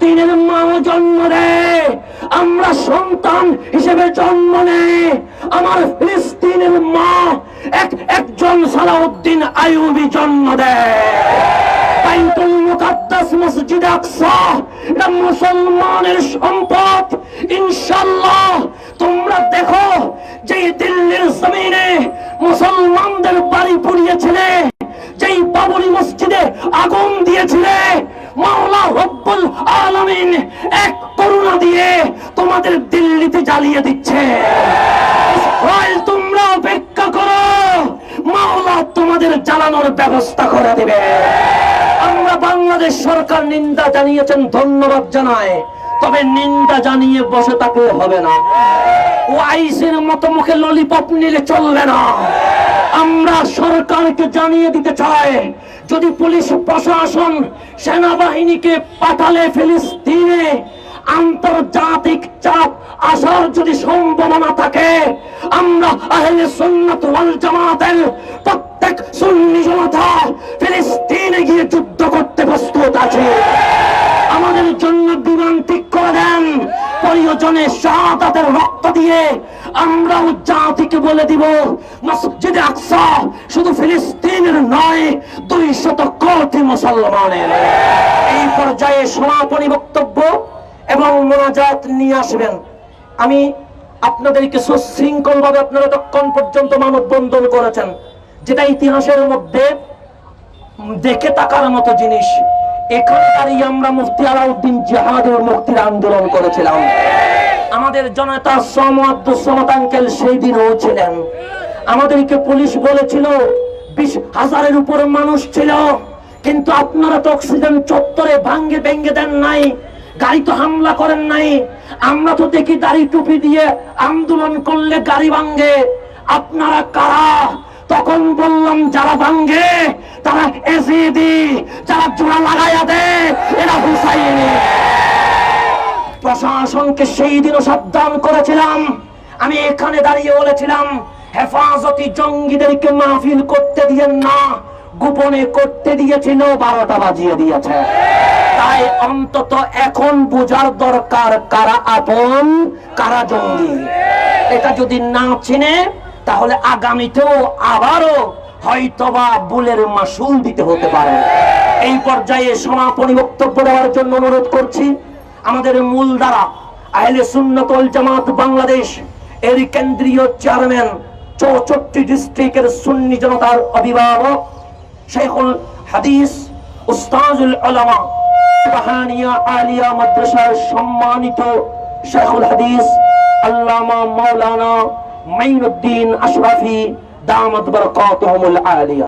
ফিলিস্তিনের মা জন্ম দেয় আমরা সন্তান হিসেবে জন্ম নেই আমার ফিলিস্তিনের মা এক একজন সালাউদ্দিন আইয়ুবি জন্ম দেয় বাইতুল মুকাদ্দাস মসজিদ আকসা, এটা মুসলমানের সম্পদ। ইনশাআল্লাহ, তোমরা দেখো যে দিল্লির জমিনে মুসলমানদের আলামিন এক করুণা দিয়ে তোমাদের দিল্লিতে জ্বালিয়ে দিচ্ছে। তোমরা অপেক্ষা করো। মাওলা তোমাদের জ্বালানোর ব্যবস্থা করে দিবে। আমরা বাংলাদেশ সরকার নিন্দা জানিয়েছেন, ধন্যবাদ জানায়। তবে নিন্দা জানিয়ে বসে থাকলে হবে না। ও আইসের মতো মুখে ললিপপ নিলে চলবে না। আমরা সরকারকে জানিয়ে দিতে চাই যদি পুলিশ প্রশাসন সেনাবাহিনীকে পাঠালে ফিলিস্তিনে আন্তর্জাতিক চাপ আসার যদি সম্ভাবনা থাকে, আমরা আহলে সুন্নাত ওয়াল জামাতের প্রত্যেক সুন্নি জনতা ফিলিস্তিনে গিয়ে যুদ্ধ করতে প্রস্তুত আছে। আমাদের জন্য বিমান ঠিক করে দেন। প্রয়োজনে শাহাদাতের রক্ত দিয়ে আমরাও জাতিকে বলে দিব, মসজিদে আকসা শুধু ফিলিস্তিনের নয়, দুই শত কোটি মুসলমানের। এই পর্যায়ে সমাপনী বক্তব্য এবং মোনাজাত নিয়ে আসবেন। আমি আপনাদেরকে সুশৃঙ্খল ভাবে আপনারা তখন পর্যন্ত মানববন্ধন করেছেন, যেটা ইতিহাসের মধ্যে দেখে তাকার মতো জিনিস। এখানে দাঁড়িয়ে আমরা মুফতি আলাউদ্দিন জাহাদের মুক্তির আন্দোলন করেছিলাম। আমাদের জনতা সমতাঙ্কেল সেই দিনও ছিলেন। আমাদেরকে পুলিশ বলেছিল, বিশ হাজারের উপর মানুষ ছিল, কিন্তু আপনারা তো অক্সিজেন চত্বরে ভাঙ্গে ভেঙ্গে দেন নাই, গাড়ি তো হামলা করেন নাই। আমরা তো দেখি দাড়ি টুপি দিয়ে আন্দোলন করলে গাড়ি ভাঙ্গে। আপনারা কারা? তখন বললাম, যারা ভাঙ্গে, তারা এসিডি, যারা জোড়া লাগাইয়া দেয়, এরা হুসাইনি। প্রশাসনকে সেই দিনও সাবধান করেছিলাম। আমি এখানে দাঁড়িয়ে বলেছিলাম, হেফাজতি জঙ্গিদেরকে মাহফিল করতে দিয়েন না, গোপনে করতে দিয়েছিল, বারোটা বাজিয়ে দিয়েছে। তাই অন্তত এখন বোঝার দরকার কারা আপন, কারা জঙ্গি। এটা যদি না চিনে, তাহলে আগামীতেও আবারও হয়তোবা বুলের মাসুল দিতে হতে পারে। এই পর্যায়ে সমাপনী বক্তব্য দেওয়ার জন্য অনুরোধ করছি। আমাদের মূল দ্বারা আহলে সুন্নতল জামাত বাংলাদেশ, এর কেন্দ্রীয় চেয়ারম্যান চৌষট্টি ডিস্ট্রিক্টের সুন্নি জনতার অভিভাবক শেখুল হাদিস, উস্তাজুল আলামা সুবহানিয়া আলিয়া মাদ্রাসার সম্মানিত শেখুল হাদিস, আল্লামা মাওলানা মাইনুদ্দিন আশরাফি, দামাত বরকাতুহুমুল আলিয়া।